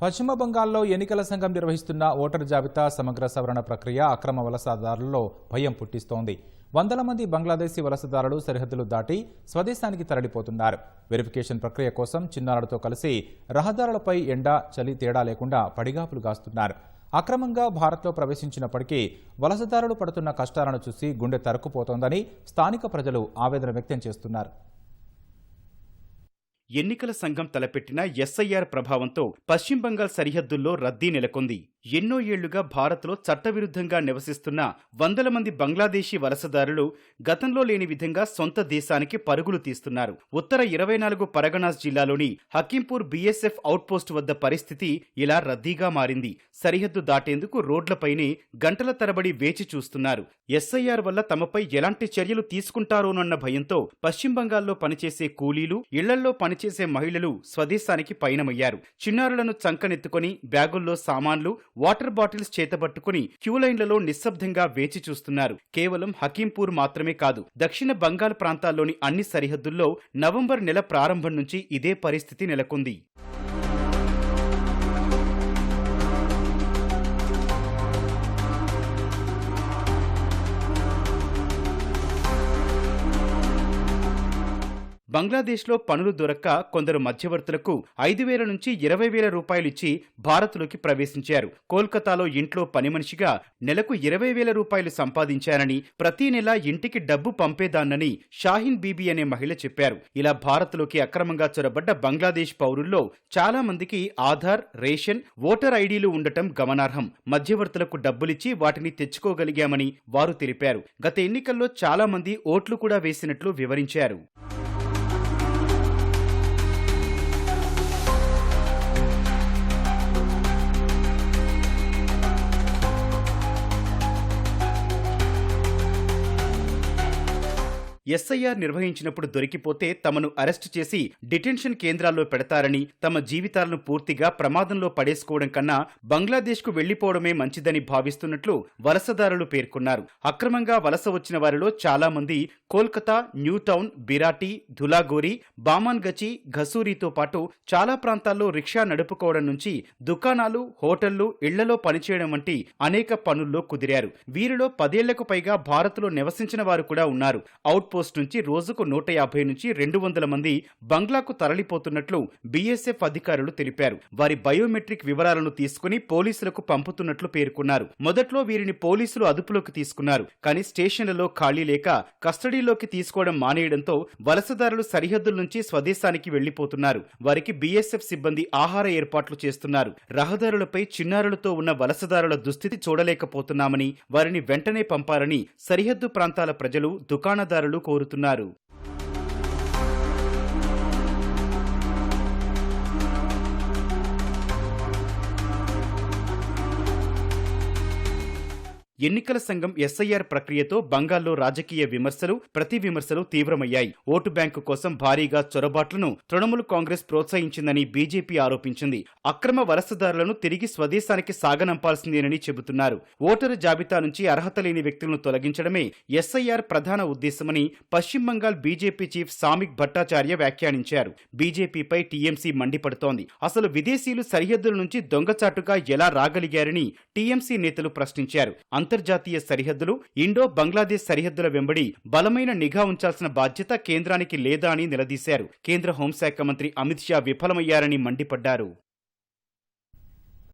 పశ్చిమ బంగాల్లో ఎన్నికల సంఘం నిర్వహిస్తున్న ఓటర్ జాబితా సమగ్ర సవరణ ప్రక్రియ అక్రమ వలసదారులలో భయం పుట్టిస్తోంది. వందల మంది బంగ్లాదేశీ వలసదారులు సరిహద్దులు దాటి స్వదేశానికి తరలిపోతున్నారు. వెరిఫికేషన్ ప్రక్రియ కోసం చిన్నారులతో కలిసి రహదారులపై ఎండ చలి తేడా లేకుండా పడిగాపులు గాస్తున్నారు. అక్రమంగా భారత్లో ప్రవేశించినప్పటికీ వలసదారులు పడుతున్న కష్టాలను చూసి గుండె తరుక్కుపోతోందని స్థానిక ప్రజలు ఆవేదన వ్యక్తం చేస్తున్నారు. ఎన్నికల సంఘం తలపెట్టిన ఎస్ఐఆర్ ప్రభావంతో పశ్చిమ బంగాల్ సరిహద్దుల్లో రద్దీ నెలకొంది. ఎన్నో ఏళ్ళుగా భారత్లో చట్టవిరుద్ధంగా నివసిస్తున్న వందల మంది బంగ్లాదేశీ వలసదారులు గతంలో లేని విధంగా సొంత దేశానికి పరుగులు తీస్తున్నారు. ఉత్తర ఇరవై నాలుగు పరగనాస్ జిల్లాలోని హకీంపూర్ బీఎస్ఎఫ్ అవుట్పోస్ట్ వద్ద పరిస్థితి ఇలా రద్దీగా మారింది. సరిహద్దు దాటేందుకు రోడ్లపైనే గంటల తరబడి వేచి చూస్తున్నారు. ఎస్ఐఆర్ వల్ల తమపై ఎలాంటి చర్యలు తీసుకుంటారోనన్న భయంతో పశ్చిమ బంగాల్లో పనిచేసే కూలీలు ఇళ్ళల్లో పనిచేసే మహిళలు స్వదేశానికి పయనమయ్యారు. చిన్నారులను చంకనెత్తుకొని బ్యాగుల్లో సామాన్లు వాటర్ బాటిల్స్ చేతబట్టుకుని క్యూలైన్లలో నిశ్శబ్దంగా వేచి చూస్తున్నారు. కేవలం హకీంపూర్ మాత్రమే కాదు దక్షిణ బంగాల్ ప్రాంతాల్లోని అన్ని సరిహద్దుల్లో నవంబర్ నెల ప్రారంభం నుంచి ఇదే పరిస్థితి నెలకొంది. బంగ్లాదేశ్లో పనులు దొరక్క కొందరు మధ్యవర్తులకు ఐదు వేల నుంచి ఇరవై వేల రూపాయలిచ్చి భారత్లోకి ప్రవేశించారు. కోల్కతాలో ఇంట్లో పని మనిషిగా నెలకు ఇరవై వేల రూపాయలు సంపాదించారని ప్రతి నెల ఇంటికి డబ్బు పంపేదాన్నని షాహీన్ బీబీ అనే మహిళ చెప్పారు. ఇలా భారత్లోకి అక్రమంగా చొరబడ్డ బంగ్లాదేశ్ పౌరుల్లో చాలా మందికి ఆధార్ రేషన్ ఓటర్ ఐడీలు ఉండటం గమనార్హం. మధ్యవర్తులకు డబ్బులిచ్చి వాటిని తెచ్చుకోగలిగామని వారు తెలిపారు. గత ఎన్నికల్లో చాలా మంది ఓట్లు కూడా వేసినట్లు వివరించారు. ఎస్ఐఆర్ నిర్వహించినప్పుడు దొరికిపోతే తమను అరెస్టు చేసి డిటెన్షన్ కేంద్రాల్లో పెడతారని తమ జీవితాలను పూర్తిగా ప్రమాదంలో పడేసుకోవడం కన్నా బంగ్లాదేశ్కు వెళ్ళిపోవడమే మంచిదని భావిస్తున్నట్లు వలసదారులు పేర్కొన్నారు. అక్రమంగా వలస వచ్చిన వారిలో చాలా మంది కోల్కతా న్యూటౌన్ బిరాటి ధులాగోరి బామాన్గచి ఘసూరితో పాటు చాలా ప్రాంతాల్లో రిక్షా నడుపుకోవడం నుంచి దుకాణాలు హోటళ్ళు ఇళ్ళలో పనిచేయడం వంటి అనేక పనుల్లో కుదిరారు. వీరిలో పదేళ్ళకు పైగా భారత్లో నివసించిన వారు కూడా ఉన్నారు. అవుట్ పోస్ట్ నుంచి రోజుకు నూట యాభై నుంచి రెండు వందల మంది బంగ్లాకు తరలిపోతున్నట్లు బీఎస్ఎఫ్ అధికారులు తెలిపారు. వారి బయోమెట్రిక్ వివరాలను తీసుకుని పోలీసులకు పంపుతున్నట్లు పేర్కొన్నారు. మొదట్లో వీరిని పోలీసులు అదుపులోకి తీసుకున్నారు. కానీ స్టేషన్లలో ఖాళీ లేక కస్టడీలోకి తీసుకోవడం మానేయడంతో వలసదారులు సరిహద్దుల నుంచి స్వదేశానికి వెళ్ళిపోతున్నారు వారికి బీఎస్ఎఫ్ సిబ్బంది ఆహార ఏర్పాట్లు చేస్తున్నారు. రహదారులపై చిన్నారులతో ఉన్న వలసదారుల దుస్థితి చూడలేకపోతున్నామని వారిని వెంటనే పంపాలని సరిహద్దు ప్రాంతాల ప్రజలు దుకాణదారులు కోరుతున్నారు ఎన్నికల సంఘం ఎస్ఐఆర్ ప్రక్రియతో బంగాల్లో రాజకీయ విమర్శలు ప్రతి విమర్శలు తీవ్రమయ్యాయి. ఓటు బ్యాంకు కోసం భారీగా చొరబాట్లను తృణమూల్ కాంగ్రెస్ ప్రోత్సహించిందని బీజేపీ ఆరోపించింది. అక్రమ వలసదారులను తిరిగి స్వదేశానికి సాగనంపాల్సిందేనని చెబుతున్నారు. ఓటరు జాబితా నుంచి అర్హత లేని వ్యక్తులను తొలగించడమే ఎస్ఐఆర్ ప్రధాన ఉద్దేశమని పశ్చిమ బంగాల్ బీజేపీ చీఫ్ సామిక్ భట్టాచార్య వ్యాఖ్యానించారు. బీజేపీపై టీఎంసీ మండిపడుతోంది. అసలు విదేశీయులు సరిహద్దుల నుంచి దొంగచాటుగా ఎలా రాగలిగారని టీఎంసీ నేతలు ప్రశ్నించారు. అంతర్జాతీయ సరిహద్దులు ఇండో బంగ్లాదేశ్ సరిహద్దుల వెంబడి బలమైన నిఘా ఉంచాల్సిన బాధ్యత కేంద్రానికి లేదా అని నిలదీశారు. కేంద్ర హోంశాఖ మంత్రి అమిత్ షా విఫలమయ్యారని మండిపడ్డారు.